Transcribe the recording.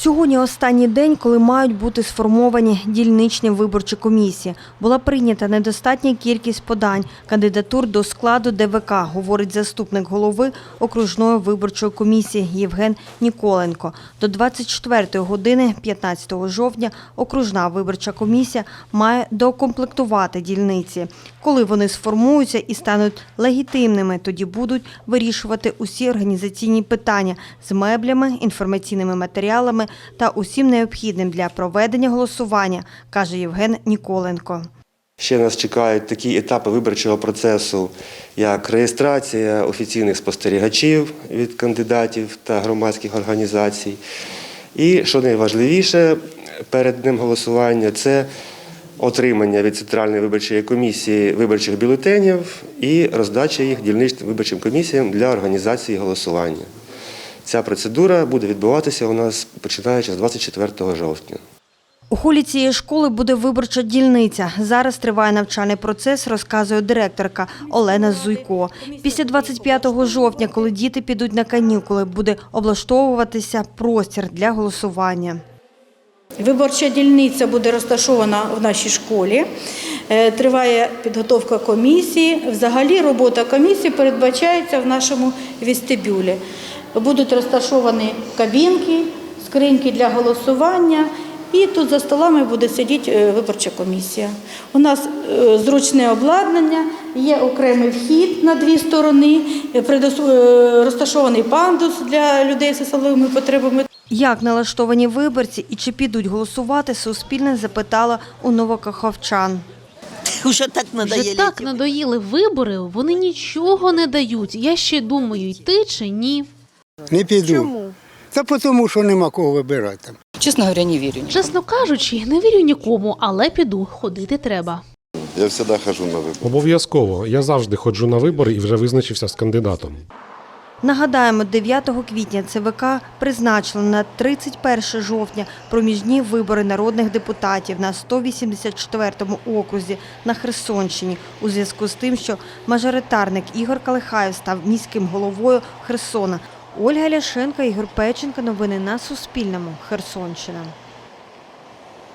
Сьогодні останній день, коли мають бути сформовані дільничні виборчі комісії. Була прийнята недостатня кількість подань кандидатур до складу ДВК, говорить заступник голови окружної виборчої комісії Євген Ніколенко. До 24 години 15 жовтня окружна виборча комісія має докомплектувати дільниці. Коли вони сформуються і стануть легітимними, тоді будуть вирішувати усі організаційні питання з меблями, інформаційними матеріалами та усім необхідним для проведення голосування, каже Євген Ніколенко. Ще нас чекають такі етапи виборчого процесу, як реєстрація офіційних спостерігачів від кандидатів та громадських організацій. І що найважливіше перед днем голосування це отримання від Центральної виборчої комісії виборчих бюлетенів і роздача їх дільничним виборчим комісіям для організації голосування. Ця процедура буде відбуватися у нас починаючи з 24 жовтня. У холі цієї школи буде виборча дільниця. Зараз триває навчальний процес, розказує директорка Олена Зуйко. Після 25 жовтня, коли діти підуть на канікули, буде облаштовуватися простір для голосування. Виборча дільниця буде розташована в нашій школі. Е, Триває підготовка комісії. Взагалі робота комісії передбачається в нашому вестибюлі. Будуть розташовані кабінки, скриньки для голосування. І тут за столами буде сидіти е, виборча комісія. У нас е, зручне обладнання, є окремий вхід на дві сторони, е, розташований пандус для людей з особливими потребами. Як налаштовані виборці і чи підуть голосувати, Суспільне запитала у новокаховчан. Уже так надоели. Вже так надоїли вибори, вони нічого не дають. Я ще думаю, йти чи ні. Не піду. Чому? Та тому, що нема кого вибирати там. Честно говоря, не верю. Чесно кажучи, не вірю нікому, але піду. Ходити треба. Я завжди хожу на вибори. Обов'язково. Я завжди ходжу на вибори і вже визначився з кандидатом. Нагадаємо, 9 квітня ЦВК призначили на 31 жовтня проміжні вибори народних депутатів на 184-му окрузі на Херсонщині у зв'язку з тим, що мажоритарник Ігор Калихаєв став міським головою Херсона. Ольга Ляшенко, Ігор Печенко. Новини на Суспільному. Херсонщина.